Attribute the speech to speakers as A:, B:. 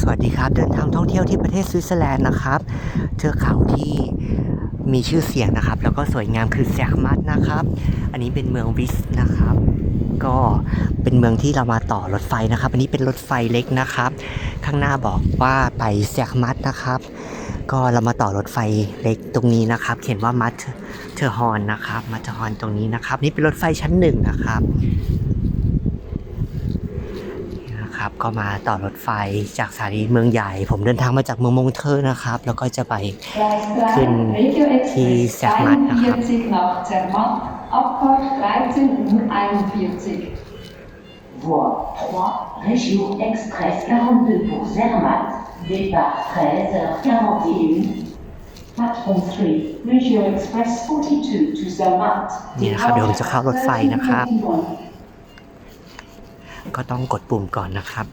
A: สวัสดีครับ เดินทางท่องเที่ยวที่ประเทศสวิตเซอร์แลนด์นะครับ เจอเขาที่มีชื่อเสียงนะครับ แล้วก็สวยงามคือแซกมัดนะครับ อันนี้เป็นเมืองวิสนะครับ ก็เป็นเมืองที่เรามาต่อรถไฟนะครับ อันนี้เป็นรถไฟเล็กนะครับ ข้างหน้าบอกว่าไปแซกมัดนะครับ ก็เรามาต่อรถไฟเล็กตรงนี้นะครับ เขียนว่ามัดเทอร์ฮอนนะครับ มัดเทอร์ฮอนตรงนี้นะครับ นี่เป็นรถไฟชั้นหนึ่งนะครับ นะครับ ก็มาต่อรถไฟจากสถานีเมืองใหญ่ ผมเดินทางมาจากเมืองมงเทอร์นะครับ แล้วก็จะไป
B: ขึ้นที่แซก
A: มั
B: ดนะค
A: รั
B: บบ
C: Abfahrt 13 Uhr 41.
D: Voie 3, Région Express 42 pour Zermatt, départ 13h41.
A: นี่นะครับเดี๋ยวผมจะเข้ารถไฟนะครับ ก็ต้องกดปุ่มก่อนนะครับ